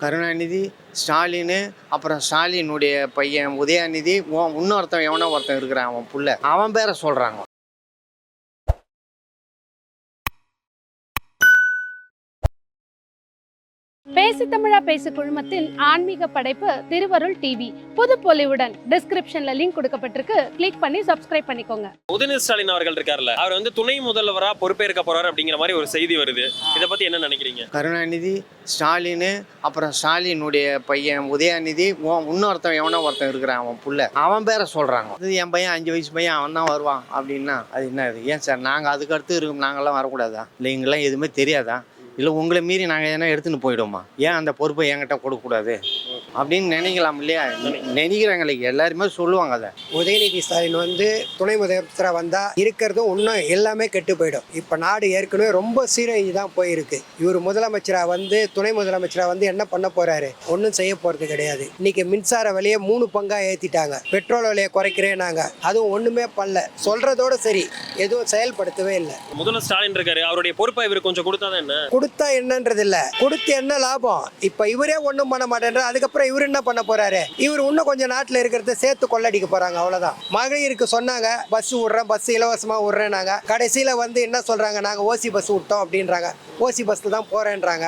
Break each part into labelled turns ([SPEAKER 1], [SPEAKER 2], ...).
[SPEAKER 1] கருணாநிதி ஸ்டாலின் அப்புறம் ஸ்டாலினுடைய பையன் உதயாநிதி இன்னொருத்தன் எவனோ ஒருத்தன் இருக்கிறான் அவன் புள்ள. அவன் பேரை சொல்கிறாங்க
[SPEAKER 2] பேசி தமிழா பேசு குழுமத்தின் ஆன்மீக படைப்பு திருவருள் டிவி புது பொலிவுடன் டிஸ்கிரிப்ஷன்ல லிங்க் கொடுக்கப்பட்டிருக்கு. கிளிக் பண்ணி சப்ஸ்கிரைப் பண்ணிக்கோங்க.
[SPEAKER 3] உதயநிதி ஸ்டாலின் அவர்கள் இருக்கார்ல அவர் வந்து துணை முதல்வரா பொறுப்பேற்க போறாரு அப்படிங்கிற மாதிரி ஒரு செய்தி வருது. இதை பத்தி என்ன நினைக்கிறீங்க?
[SPEAKER 1] கருணாநிதி ஸ்டாலின் அப்புறம் ஸ்டாலினுடைய பையன் உதயாநிதி இன்னொருத்தன் எவனோ ஒருத்தன் இருக்கிறான் அவன் புள்ள. அவன் பேரை சொல்கிறாங்க இது என் பையன் அஞ்சு வயசு பையன் அவன் தான் வருவான் அப்படின்னா அது என்ன இது? ஏன் சார் நாங்கள் அதுக்கு அடுத்து இருக்கும் நாங்கள்லாம் வரக்கூடாதா? இல்லை எங்கெல்லாம் எதுவுமே தெரியாதா? இல்லை உங்களை மீறி நாங்கள் எதனா எடுத்துன்னு போயிடுவோமா? ஏன் அந்த பொறுப்பை என்கிட்ட கொடுக்கக்கூடாது? அப்படின்னு நினைக்கலாம் இல்லையா? நினைக்கிறாங்களே எல்லாருமே சொல்லுவாங்க அதை.
[SPEAKER 4] உதயநிதி ஸ்டாலின் வந்து துணை முதலமைச்சராக வந்தால் இருக்கிறதும் இன்னும் எல்லாமே கெட்டு போயிடும். இப்போ நாடு ஏற்கனவே ரொம்ப சீரழிஞ்சு தான் போயிருக்கு. இவர் முதலமைச்சராக வந்து துணை முதலமைச்சராக வந்து என்ன பண்ண போறாரு? ஒன்றும் செய்ய போகிறது கிடையாது. இன்னைக்கு மின்சார விலையை மூணு பங்காக ஏற்றிட்டாங்க பெட்ரோல் விலையை குறைக்கிறேனாங்க அதுவும் ஒன்றுமே பண்ணல. சொல்கிறதோட சரி. எதுவும் செயல்படுத்தவே இல்லை.
[SPEAKER 3] முதல்வர் ஸ்டாலின் இருக்காரு. அவருடைய பொறுப்பை இவர் கொஞ்சம் கொடுத்தாதான் என்ன?
[SPEAKER 4] கொடுத்தா என்னன்றது இல்ல கொடுத்து என்ன லாபம்? இப்ப இவரே ஒண்ணும் பண்ண மாட்டேன்ற அதுக்கப்புறம் இவர் என்ன பண்ண போறாரு? இவர் இன்னும் கொஞ்சம் நாட்டுல இருக்கிறத சேர்த்து கொள்ளடிக்க போறாங்க அவ்வளவுதான். மகளிருக்கு சொன்னாங்க பஸ் விடுறேன் பஸ் இலவசமா விடுறேன்னாங்க. கடைசியில வந்து என்ன சொல்றாங்க? நாங்க ஓசி பஸ் விட்டோம் அப்படின்றாங்க. ஓசி பஸ்ல தான் போறேன்றாங்க.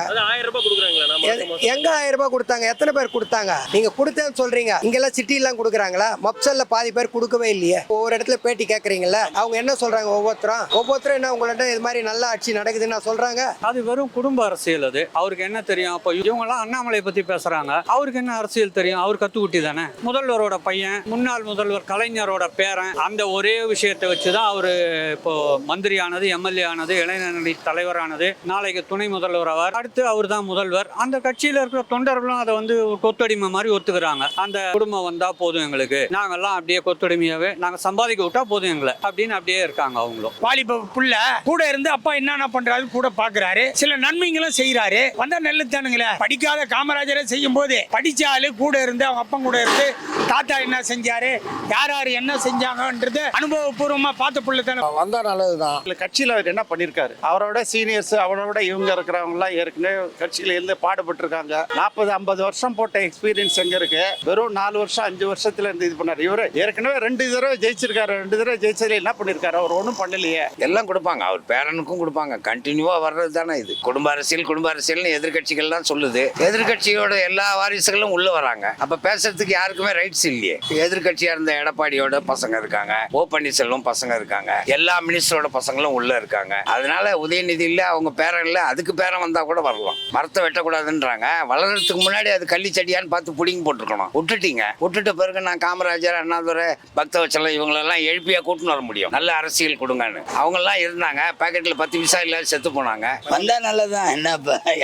[SPEAKER 4] எங்க ஆயிரம் ரூபாய் கொடுத்தாங்க? எத்தனை பேர் கொடுத்தாங்க? நீங்க கொடுத்தேன்னு சொல்றீங்க. இங்கெல்லாம் சிட்டி எல்லாம் கொடுக்குறாங்களா? மப்சல்ல பாதி பேர் கொடுக்கவே இல்லையே. ஒவ்வொரு இடத்துல பேட்டி கேக்குறீங்கல்ல. அவங்க என்ன சொல்றாங்க ஒவ்வொருத்தரும்? ஒவ்வொருத்தரும் என்ன உங்கள்ட்ட இது மாதிரி நல்ல ஆட்சி நடக்குதுன்னு சொல்றாங்க?
[SPEAKER 5] அது வெறும் குடும்ப அரசியல் அது. அவருக்கு என்ன தெரியும்? அப்போ இவங்கெல்லாம் அண்ணாமலை பத்தி பேசுறாங்க. அவருக்கு என்ன அரசியல் தெரியும்? அவர் கத்துக்குட்டி தானே? முதல்வரோட பையன் முன்னாள் முதல்வர் கலைஞரோட பேரன் அந்த ஒரே விஷயத்தை வச்சு தான் அவர் இப்போ மந்திரியானது எம்எல்ஏ ஆனது இளைஞரணி தலைவரானது நாளைக்கு துணை முதல்வர் ஆவார். அடுத்து அவர் தான் முதல்வர். அந்த கட்சியில இருக்கிற தொண்டர்களும் அதை வந்து கொத்தடிமை மாதிரி ஒத்துக்கிறாங்க. அந்த குடும்பம் வந்தா போதும் எங்களுக்கு. நாங்கெல்லாம் அப்படியே கொத்தடிமையாவே நாங்க சம்பாதிக்க விட்டா போதும் எங்களை அப்படின்னு அப்படியே இருக்காங்க அவங்களும்.
[SPEAKER 6] வாலிப புள்ள கூட இருந்து அப்பா என்னென்ன பண்றாரு கூட பாக்குறாரு. சில நன்மைகளும் செய்யறாரு வந்தா நல்லது தானுங்களே. படிக்காத காமராஜரை செய்யும் போது படிச்சு ஆளு கூட இருந்து அவங்க அப்பா கூட இருந்து தாத்தா என்ன செஞ்சாரு யார் யார் என்ன செஞ்சாங்கன்றது அனுபவபூர்வமா பார்த்த புள்ள தானே
[SPEAKER 7] வந்தா நல்லதுதான்.
[SPEAKER 8] இல்ல கட்சியில் அவர் என்ன பண்ணியிருக்காரு அவரோட சீனியர்ஸ் அவரோட இவங்க இருக்கிறவங்கலாம் ஏற்கனவே கட்சியில இருந்து பாடுபட்டிருக்காங்க. நாற்பது ஐம்பது வருஷம் போட்ட எக்ஸ்பீரியன்ஸ் எங்க இருக்கு? வெறும் நாலு வருஷம் அஞ்சு வருஷத்துல இருந்து இது பண்ணாரு. இவரு ஏற்கனவே ரெண்டு தடவை ஜெயிச்சிருக்காரு ரெண்டு தடவை ஜெயிச்சதுல என்ன பண்ணிருக்காரு? அவர் ஒன்றும் பண்ணலையே.
[SPEAKER 7] எல்லாம் கொடுப்பாங்க. அவர் பேரனுக்கும் கொடுப்பாங்க. கண்டினியூவா வர்றது தானே இது. குடும்ப அரசியல் குடும்ப அரசியல்னு எதிர்கட்சிகள் தான் சொல்லுது. எதிர்கட்சியோட எல்லா வாரிசுகளும் உள்ள வராங்க. அப்ப பேசுறதுக்கு யாருக்குமே ரைட்ஸ் இல்லையே. எதிர்கட்சியா இருந்த எடப்பாடியோட பசங்க இருக்காங்க. ஓ பன்னீர்செல்வம் பசங்க இருக்காங்க. எல்லா மினிஸ்டரோட பசங்களும் உள்ள இருக்காங்க. அதனால உதயநிதி இல்ல அவங்க பேரம் இல்ல அதுக்கு பேரம் வந்தா கூட வரலாம். மரத்தை வெட்டக்கூடாதுன்றாங்க. வளர்றதுக்கு முன்னாடி அது கள்ளி செடியான்னு பார்த்து புடிங்கி போட்டுருக்கணும். விட்டுட்டீங்க. விட்டுட்ட பிறகு நான் காமராஜர் அண்ணாதுரை பக்தவச்சலம் இவங்களெல்லாம் எழுப்பியா கூட்டின்னு வர முடியும். நல்ல அரசியல் கொடுங்கன்னு. அவங்க எல்லாம் இருந்தாங்க பாக்கெட்ல பத்து விசா இல்லாத செத்து போனாங்க.
[SPEAKER 9] வந்தா நல்லதுதான். என்ன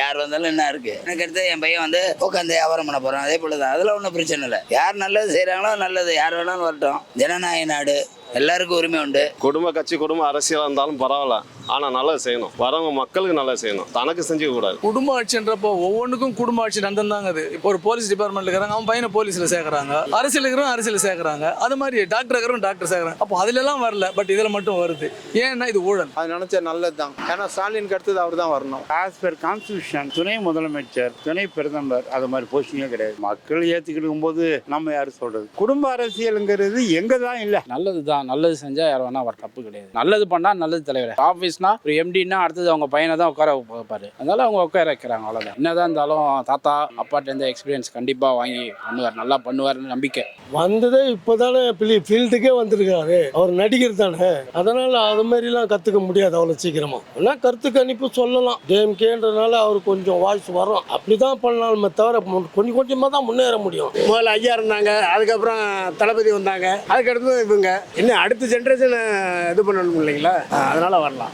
[SPEAKER 9] யார் வந்தாலும் என்ன இருக்கு? எனக்கு அடுத்து என் பையன் வந்து உட்காந்து வியாபாரம் பண்ண போகிறோம் அதே போல் தான் அதெல்லாம் ஒன்றும் பிரச்சனை இல்லை. யார் நல்லது செய்கிறாங்களோ நல்லது. யார் வேணாலும் வரட்டும். ஜனநாயக நாடு. எல்லாருக்கும் உரிமை உண்டு.
[SPEAKER 10] குடும்ப கட்சி குடும்ப அரசியலாக இருந்தாலும் பரவாயில்ல. ஆனால் நல்லது செய்யணும். வரவங்க மக்களுக்கு நல்லது செய்யணும். தனக்கு செஞ்சுக்க கூடாது.
[SPEAKER 11] குடும்ப ஆட்சின்றப்போ ஒவ்வொன்றுக்கும் குடும்ப ஆட்சி நந்தன் தாங்க அது. இப்போ ஒரு போலீஸ் டிபார்ட்மெண்ட்ல இருக்கிறாங்க அவன் பையனை போலீஸ்ல சேர்க்கறாங்க. அரசியல் இருக்கிறவங்க அரசியல் சேர்க்கறாங்க. அது மாதிரி டாக்டர் இருக்கிறவங்க டாக்டர் சேர்க்கறாங்க. அப்போ அதுல எல்லாம் வரல பட் இதுல மட்டும் வருது. ஏன்னா இது ஊழல்.
[SPEAKER 8] அது நினைச்சா நல்லது தான் ஏன்னா ஸ்டாலினுக்கு அடுத்தது அவர் தான் வரணும்.
[SPEAKER 12] ஆஸ் பர் கான்ஸ்டியூஷன் துணை முதலமைச்சர் துணை பிரதமர் அது மாதிரி போஸ்டிங்கே கிடையாது. மக்கள் ஏற்றுக்கிடும் போது நம்ம யார் சொல்றது? குடும்ப அரசியலுங்கிறது எங்க தான் இல்லை.
[SPEAKER 11] நல்லது தான் நல்லது செஞ்சா யாரும் வேணா வர தப்பு கிடையாது. நல்லது பண்ணா நல்லது தலைவர். ஆஃபீஸ்னா ஒரு எம்டினா அடுத்தது அவங்க பையனை தான் உட்கார வைப்பாரு. அதனால அவங்க உட்கார வைக்கிறாங்க அவ்வளோதான் என்னதான் இருந்தாலும் தாத்தா அப்பாட்ட இருந்து எக்ஸ்பீரியன்ஸ் கண்டிப்பா வாங்கி பண்ணுவார். நல்லா பண்ணுவார்னு நம்பிக்கை.
[SPEAKER 12] வந்ததே இப்போதானே ஃபீல்டுக்கே வந்திருக்காரு அவர் நடிகர் தானே. அதனால அது மாதிரிலாம் கற்றுக்க முடியாது அவ்வளோ சீக்கிரமா. ஆனால் கருத்து கணிப்பு சொல்லலாம். டிஎம்கேன்றதுனால அவர் கொஞ்சம் வாய்ஸ் வரும். அப்படிதான் பண்ணலாமே தவிர கொஞ்சம் கொஞ்சமாக தான் முன்னேற முடியும்.
[SPEAKER 6] முதல்ல ஐயா இருந்தாங்க. அதுக்கப்புறம் தளபதி வந்தாங்க. அதுக்கடுத்து இவங்க. இன்னும் அடுத்த ஜென்ரேஷன் இது பண்ணணும் இல்லைங்களா? அதனால வரலாம்.